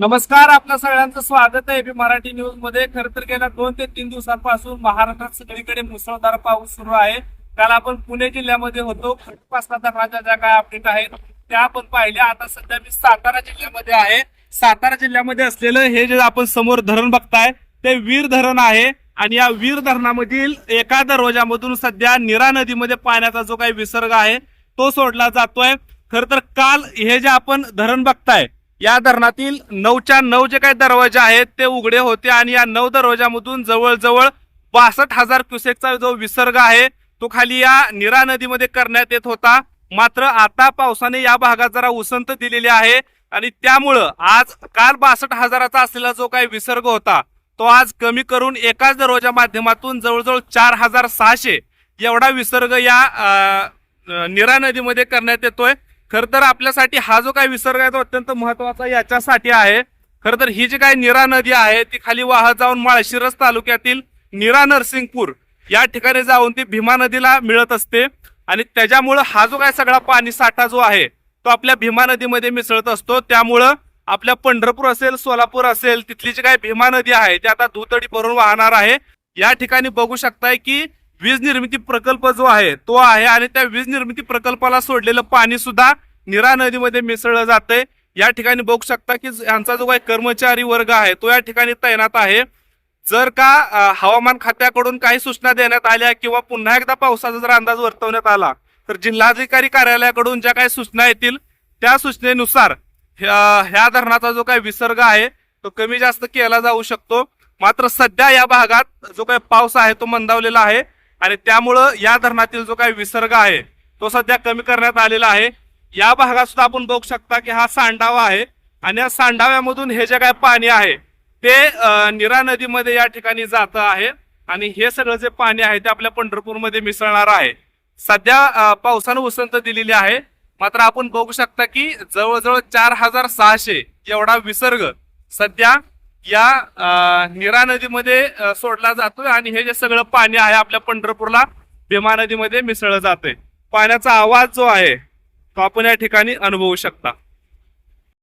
नमस्कार आपल्या सगळ्यांचं स्वागत आहे बी मराठी न्यूजमध्ये. खर तर गेल्या दोन ते तीन दिवसांपासून महाराष्ट्रात सगळीकडे मुसळधार पाऊस सुरू आहे. काल आपण पुणे जिल्ह्यामध्ये होतो. खडकपासला धरणाच्या ज्या काय अपडेट आहेत त्या आपण पाहिल्या. आता सध्या मी सातारा जिल्ह्यामध्ये आहे. सातारा जिल्ह्यामध्ये असलेलं हे जे आपण समोर धरण बघताय ते वीर धरण आहे. आणि या वीर धरणामधील एका दरवाजामधून सध्या निरा नदीमध्ये पाण्याचा जो काही विसर्ग आहे तो सोडला जातोय. खर तर काल हे जे आपण धरण बघताय या धरणातील नऊच्या नऊ जे काही दरवाजे आहेत ते उघडे होते आणि या नऊ दरवाजामधून जवळजवळ बासष्ट हजार क्युसेकचा जो विसर्ग आहे तो खाली या निरा नदीमध्ये करण्यात येत होता. मात्र आता पावसाने या भागात जरा उसंत दिलेली आहे आणि त्यामुळं आज काल बासष्ट हजाराचा असलेला जो काही विसर्ग होता तो आज कमी करून एकाच दरवाजा माध्यमातून जवळजवळ चार हजार सहाशे एवढा विसर्ग या निरा नदीमध्ये करण्यात येतोय. खर तर आपल्यासाठी हा जो काही विसर्ग आहे तो अत्यंत महत्त्वाचा याच्यासाठी आहे. खर तर ही जी काही निरा नदी आहे ती खाली वाहत जाऊन माळशिरस तालुक्यातील निरा नरसिंगपूर या ठिकाणी जाऊन ती भीमा नदीला मिळत असते. आणि त्याच्यामुळं हा जो काय सगळा पाणी साठा जो आहे तो आपल्या भीमा नदीमध्ये मिसळत असतो. त्यामुळं आपल्या पंढरपूर असेल सोलापूर असेल तिथली जी काही भीमा नदी आहे ती आता धुतडी भरून वाहणार आहे. या ठिकाणी बघू शकताय की वीज निर्मिती प्रकल्प जो आहे तो आहे आणि त्या वीज निर्मिती प्रकल्पाला सोडलेलं पाणी सुद्धा निरा नदीमध्ये मिसळलं जाते या ठिकाणी बघू शकता की यांचा जो काही कर्मचारी वर्ग आहे तो या ठिकाणी तैनात आहे. जर का हवामान खात्याकडून काही सूचना देण्यात आल्या किंवा पुन्हा एकदा पावसाचा जर अंदाज वर्तवण्यात आला तर जिल्हाधिकारी कार्यालयाकडून ज्या काही सूचना येतील त्या सूचनेनुसार ह्या ह्या धरणाचा जो काही विसर्ग आहे तो कमी जास्त केला जाऊ शकतो. मात्र सध्या या भागात जो काही पाऊस आहे तो मंदावलेला आहे. आणि त्यामुळं या धरणातील जो काही विसर्ग आहे तो सध्या कमी करण्यात आलेला आहे. या भागात सुद्धा आपण बघू शकता की हा सांडावा आहे. आणि या सांडाव्यामधून हे जे काय पाणी आहे ते निरा नदीमध्ये या ठिकाणी जात आहे. आणि हे सगळं जे पाणी आहे ते आपल्या पंढरपूरमध्ये मिसळणार आहे. सध्या पावसानं उसंत दिलेली आहे. मात्र आपण बघू शकता की जवळजवळ चार हजार सहाशे एवढा विसर्ग सध्या या निरा नदीमध्ये सोडला जातोय आणि हे जे सगळं पाणी आहे आपल्या पंढरपूरला भीमा नदीमध्ये मिसळलं जातंय. पाण्याचा आवाज जो आहे तो आपण या ठिकाणी अनुभवू शकता.